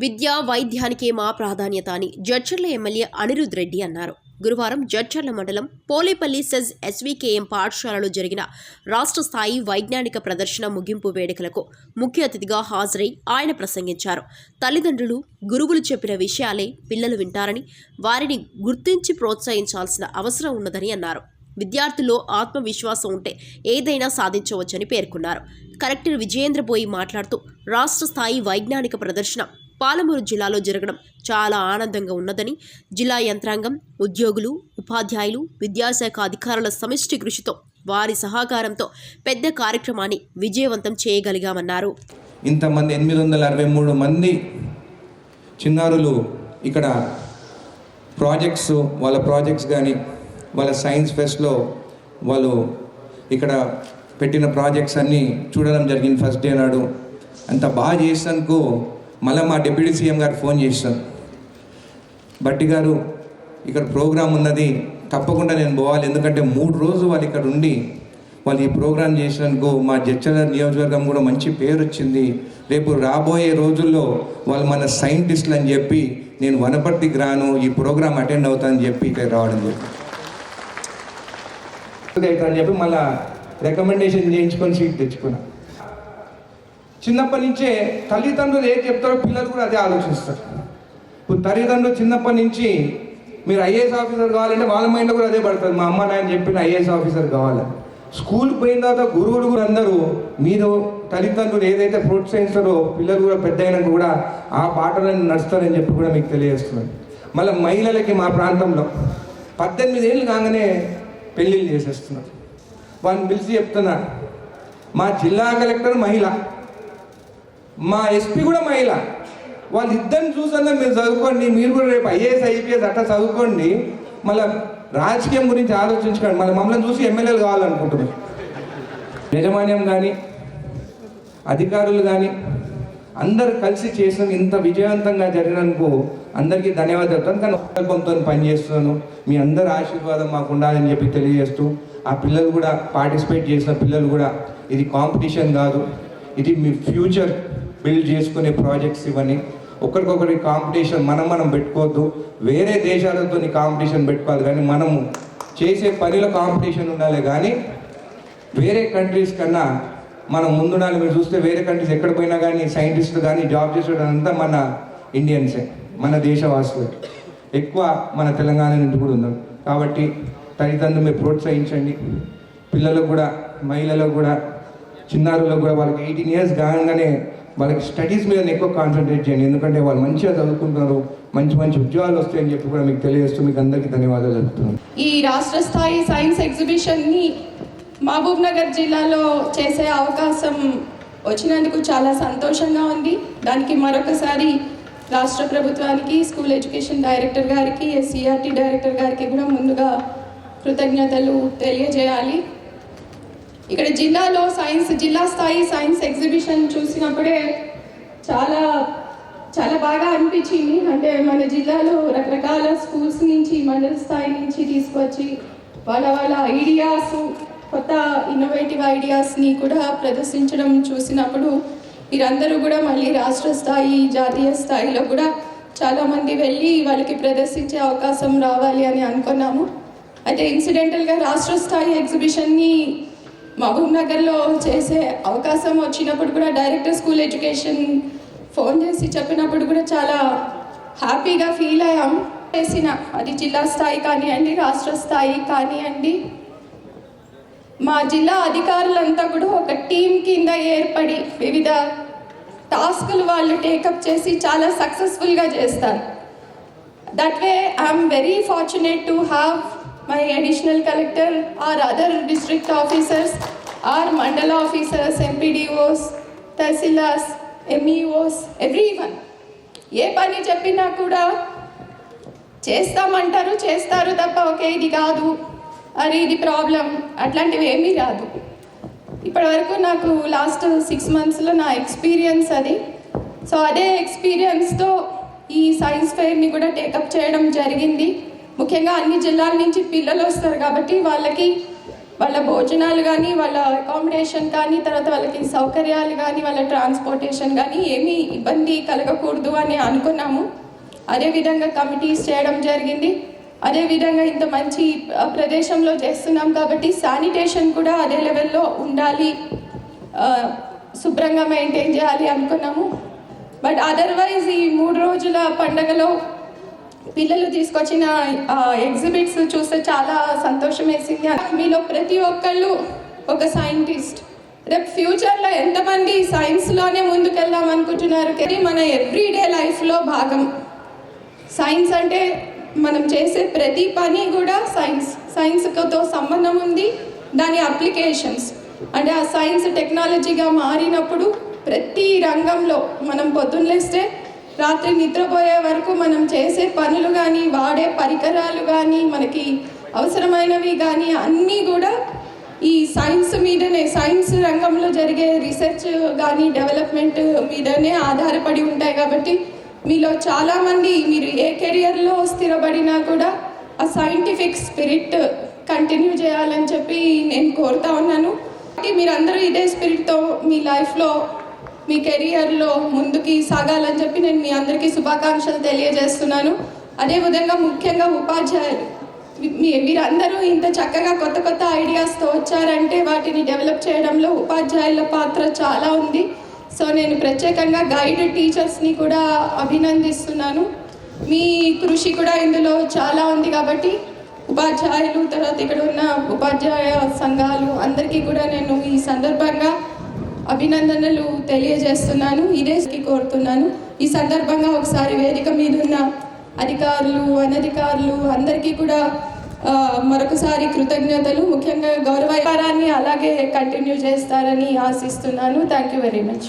విద్య వైద్యానికే మా ప్రాధాన్యత అని జడ్చర్ల ఎమ్మెల్యే అనిరుద్ రెడ్డి అన్నారు. గురువారం జడ్చర్ల మండలం పోలేపల్లి సెజ్ ఎస్వీకేఎం పాఠశాలలో జరిగిన రాష్ట్ర స్థాయి వైజ్ఞానిక ప్రదర్శన ముగింపు వేడుకలకు ముఖ్య అతిథిగా హాజరై ఆయన ప్రసంగించారు. తల్లిదండ్రులు గురువులు చెప్పిన విషయాలే పిల్లలు వింటారని వారిని గుర్తించి ప్రోత్సహించాల్సిన అవసరం ఉన్నదని అన్నారు. విద్యార్థుల్లో ఆత్మవిశ్వాసం ఉంటే ఏదైనా సాధించవచ్చని పేర్కొన్నారు. కలెక్టర్ విజయేంద్ర బోయి మాట్లాడుతూ రాష్ట్ర స్థాయి వైజ్ఞానిక ప్రదర్శన పాలమూరు జిల్లాలో జరగడం చాలా ఆనందంగా ఉన్నదని జిల్లా యంత్రాంగం ఉద్యోగులు ఉపాధ్యాయులు విద్యాశాఖ అధికారుల సమిష్టి కృషితో వారి సహకారంతో పెద్ద కార్యక్రమాన్ని విజయవంతం చేయగలిగామన్నారు. ఇంతమంది ఎనిమిది వందల అరవై మూడు మంది చిన్నారులు ఇక్కడ ప్రాజెక్ట్స్ వాళ్ళ ప్రాజెక్ట్స్ కానీ వాళ్ళ సైన్స్ ఫెస్ట్లో వాళ్ళు ఇక్కడ పెట్టిన ప్రాజెక్ట్స్ అన్నీ చూడడం జరిగింది ఫస్ట్ డే నాడు. అంత బాగా చేసినందుకు మళ్ళీ మా డిప్యూటీ సీఎం గారు ఫోన్ చేశాను బట్టి గారు ఇక్కడ ప్రోగ్రాం ఉన్నది తప్పకుండా నేను పోవాలి ఎందుకంటే మూడు రోజులు వాళ్ళు ఇక్కడ ఉండి వాళ్ళు ఈ ప్రోగ్రాం చేసినందుకు మా జడ్చల నియోజకవర్గం కూడా మంచి పేరు వచ్చింది. రేపు రాబోయే రోజుల్లో వాళ్ళు మన సైంటిస్టులు అని చెప్పి నేను వనపర్తికి రాను ఈ ప్రోగ్రాం అటెండ్ అవుతానని చెప్పి ఇక్కడ రావడం జరిగింది. అని చెప్పి మళ్ళీ రికమెండేషన్ చేయించుకొని సీట్ తెచ్చుకున్నాను చిన్నప్పటి నుంచే తల్లిదండ్రులు ఏది చెప్తారో పిల్లలు కూడా అదే ఆలోచిస్తారు. ఇప్పుడు తల్లిదండ్రులు చిన్నప్పటి నుంచి మీరు ఐఏఎస్ ఆఫీసర్ కావాలంటే వాళ్ళ మైండ్లో కూడా అదే పడుతుంది మా అమ్మ నాయన చెప్పిన ఐఏఎస్ ఆఫీసర్ కావాలి స్కూల్కి పోయిన తర్వాత గురువులు కూడా అందరూ మీరు తల్లిదండ్రులు ఏదైతే ప్రోత్సహిస్తారో పిల్లలు కూడా పెద్ద అయినాక కూడా ఆ పాటలను నడుస్తారని చెప్పి కూడా మీకు తెలియజేస్తున్నాను. మళ్ళీ మహిళలకి మా ప్రాంతంలో పద్దెనిమిది ఏళ్ళు కాగానే పెళ్ళిళ్ళు చేసేస్తున్నారు. వాళ్ళని పిలిచి చెప్తున్నారు. మా జిల్లా కలెక్టర్ మహిళ మా ఎస్పీ కూడా మహిళ. వాళ్ళిద్దరిని చూసన్నా మీరు చదువుకోండి మీరు కూడా రేపు ఐఏఎస్ ఐపీఎస్ అట్లా చదువుకోండి. మళ్ళీ రాజకీయం గురించి ఆలోచించుకోండి. మళ్ళీ మమ్మల్ని చూసి ఎమ్మెల్యేలు కావాలనుకుంటున్నారు. యజమాన్యం కానీ అధికారులు కానీ అందరు కలిసి చేసిన ఇంత విజయవంతంగా జరిగినందుకు అందరికీ ధన్యవాదాలు. తను కానీ సంకల్పంతో పనిచేస్తున్నాను మీ అందరి ఆశీర్వాదం మాకు ఉండాలని చెప్పి తెలియజేస్తూ ఆ పిల్లలు కూడా పార్టిసిపేట్ చేసిన పిల్లలు కూడా ఇది కాంపిటీషన్ కాదు. ఇది మీ ఫ్యూచర్. బిల్డ్ చేసుకునే ప్రాజెక్ట్స్ ఇవన్నీ. ఒకరికొకరి కాంపిటీషన్ మనం మనం పెట్టుకోవద్దు. వేరే దేశాలతో కాంపిటీషన్ పెట్టుకోవాలి కానీ మనము చేసే పనిలో కాంపిటీషన్ ఉండాలి కానీ వేరే కంట్రీస్ కన్నా మనం ముందుండాలి. మీరు చూస్తే వేరే కంట్రీస్ ఎక్కడ పోయినా కానీ సైంటిస్టులు కానీ జాబ్ చేసేటంతా మన ఇండియన్సే మన దేశవాసులు. ఎక్కువ మన తెలంగాణ నుంచి కూడా ఉన్నాం కాబట్టి తల్లిదండ్రులు మీరు ప్రోత్సహించండి. పిల్లలకు కూడా మహిళలకు కూడా చిన్నారులకు కూడా వాళ్ళకి ఎయిటీన్ ఇయర్స్ కాగానే వాళ్ళకి స్టడీస్ మీద ఎక్కువ కాన్సన్ట్రేట్ చేయండి ఎందుకంటే వాళ్ళు మంచిగా చదువుకుంటున్నారు. మంచి మంచి ఉద్యోగాలు వస్తాయని చెప్పి కూడా మీకు తెలియజేస్తూ మీకు అందరికీ ధన్యవాదాలు చెప్తున్నాను ఈ రాష్ట్ర స్థాయి సైన్స్ ఎగ్జిబిషన్ని మహబూబ్ నగర్ జిల్లాలో చేసే అవకాశం వచ్చినందుకు చాలా సంతోషంగా ఉంది. దానికి మరొకసారి రాష్ట్ర ప్రభుత్వానికి స్కూల్ ఎడ్యుకేషన్ డైరెక్టర్ గారికి ఎస్సీఆర్టీ డైరెక్టర్ గారికి కూడా ముందుగా కృతజ్ఞతలు తెలియజేయాలి. ఇక్కడ జిల్లాలో సైన్స్ జిల్లా స్థాయి సైన్స్ ఎగ్జిబిషన్ చూసినప్పుడే చాలా చాలా బాగా అనిపించింది. అంటే మన జిల్లాలో రకరకాల స్కూల్స్ నుంచి మండల స్థాయి నుంచి తీసుకొచ్చి వాళ్ళ వాళ్ళ ఐడియాస్ కొత్త ఇన్నోవేటివ్ ఐడియాస్ని కూడా ప్రదర్శించడం చూసినప్పుడు వీరందరూ కూడా మళ్ళీ రాష్ట్ర స్థాయి జాతీయ స్థాయిలో కూడా చాలామంది వెళ్ళి వాళ్ళకి ప్రదర్శించే అవకాశం రావాలి అని అనుకున్నాము. అయితే ఇన్సిడెంటల్గా రాష్ట్ర స్థాయి ఎగ్జిబిషన్ని మహబూబ్ నగర్లో చేసే అవకాశం వచ్చినప్పుడు కూడా డైరెక్టర్ స్కూల్ ఎడ్యుకేషన్ ఫోన్ చేసి చెప్పినప్పుడు కూడా చాలా హ్యాపీగా ఫీల్ అయ్యాం. చేసిన అది జిల్లా స్థాయి కానివ్వండి రాష్ట్ర స్థాయి కానివ్వండి మా జిల్లా అధికారులంతా కూడా ఒక టీం కింద ఏర్పడి వివిధ టాస్కులు వాళ్ళు టేకప్ చేసి చాలా సక్సెస్ఫుల్గా చేస్తారు. That way I'm very fortunate to have my additional collector or other district officers or mandal officers, MPDOs, తహసీల్దార్స్ ఎంఈఓస్ ఎవ్రీవన్ ఏ పని చెప్పినా కూడా చేస్తామంటారు చేస్తారు తప్ప ఓకే ఇది కాదు అరే ఇది ప్రాబ్లం అట్లాంటివి ఏమీ రాదు. ఇప్పటివరకు నాకు లాస్ట్ సిక్స్ మంత్స్లో నా ఎక్స్పీరియన్స్ అది. సో అదే ఎక్స్పీరియన్స్తో ఈ సైన్స్ ఫెయిర్ని కూడా టేకప్ చేయడం జరిగింది. ముఖ్యంగా అన్ని జిల్లాల నుంచి పిల్లలు వస్తారు కాబట్టి వాళ్ళకి వాళ్ళ భోజనాలు కానీ వాళ్ళ అకామిడేషన్ కానీ తర్వాత వాళ్ళకి సౌకర్యాలు కానీ వాళ్ళ ట్రాన్స్పోర్టేషన్ కానీ ఏమీ ఇబ్బంది కలగకూడదు అని అనుకున్నాము. అదేవిధంగా కమిటీస్ చేయడం జరిగింది. అదేవిధంగా ఇంత మంచి ప్రదేశంలో చేస్తున్నాం కాబట్టి శానిటేషన్ కూడా అదే లెవెల్లో ఉండాలి. శుభ్రంగా మెయింటైన్ చేయాలి అనుకున్నాము. బట్ అదర్వైజ్ ఈ మూడు రోజుల పండగలో పిల్లలు తీసుకొచ్చిన ఎగ్జిబిట్స్ చూస్తే చాలా సంతోషం వేసింది మీలో ప్రతి ఒక్కళ్ళు ఒక సైంటిస్ట్ రేపు ఫ్యూచర్లో ఎంతమంది సైన్స్లోనే ముందుకెళ్దాం అనుకుంటున్నారు? కానీ మన ఎవ్రీడే లైఫ్లో భాగం. సైన్స్ అంటే మనం చేసే ప్రతి పని కూడా సైన్స్ సైన్స్తో సంబంధం ఉంది. దాని అప్లికేషన్స్ అంటే ఆ సైన్స్ టెక్నాలజీగా మారినప్పుడు ప్రతి రంగంలో మనం పొద్దున్నేస్తే రాత్రి నిద్రపోయే వరకు మనం చేసే పనులు కానీ వాడే పరికరాలు కానీ మనకి అవసరమైనవి కానీ అన్నీ కూడా ఈ సైన్స్ మీదనే సైన్స్ రంగంలో జరిగే రీసెర్చ్ కానీ డెవలప్మెంట్ మీదనే ఆధారపడి ఉంటాయి కాబట్టి మీలో చాలామంది మీరు ఏ కెరియర్లో స్థిరపడినా కూడా ఆ సైంటిఫిక్ స్పిరిట్ కంటిన్యూ చేయాలని చెప్పి నేను కోరుతా ఉన్నాను. మీరందరూ ఇదే స్పిరిట్తో మీ లైఫ్లో మీ కెరియర్లో ముందుకి సాగాలని చెప్పి నేను మీ అందరికీ శుభాకాంక్షలు తెలియజేస్తున్నాను. అదేవిధంగా ముఖ్యంగా ఉపాధ్యాయులు. మీ వీరందరూ ఇంత చక్కగా కొత్త కొత్త ఐడియాస్తో వచ్చారంటే వాటిని డెవలప్ చేయడంలో ఉపాధ్యాయుల పాత్ర చాలా ఉంది. సో నేను ప్రత్యేకంగా గైడ్ టీచర్స్ని కూడా అభినందిస్తున్నాను. మీ కృషి కూడా ఇందులో చాలా ఉంది కాబట్టి ఉపాధ్యాయులు తర్వాత ఇక్కడ ఉన్న ఉపాధ్యాయ సంఘాలు అందరికీ కూడా నేను ఈ సందర్భంగా అభినందనలు తెలియజేస్తున్నాను. ఇదేకి కోరుతున్నాను. ఈ సందర్భంగా ఒకసారి వేదిక మీద ఉన్న అధికారులు అనధికారులు అందరికీ కూడా మరొకసారి కృతజ్ఞతలు. ముఖ్యంగా గౌరవకారాన్ని అలాగే కంటిన్యూ చేస్తారని ఆశిస్తున్నాను. Thank you very much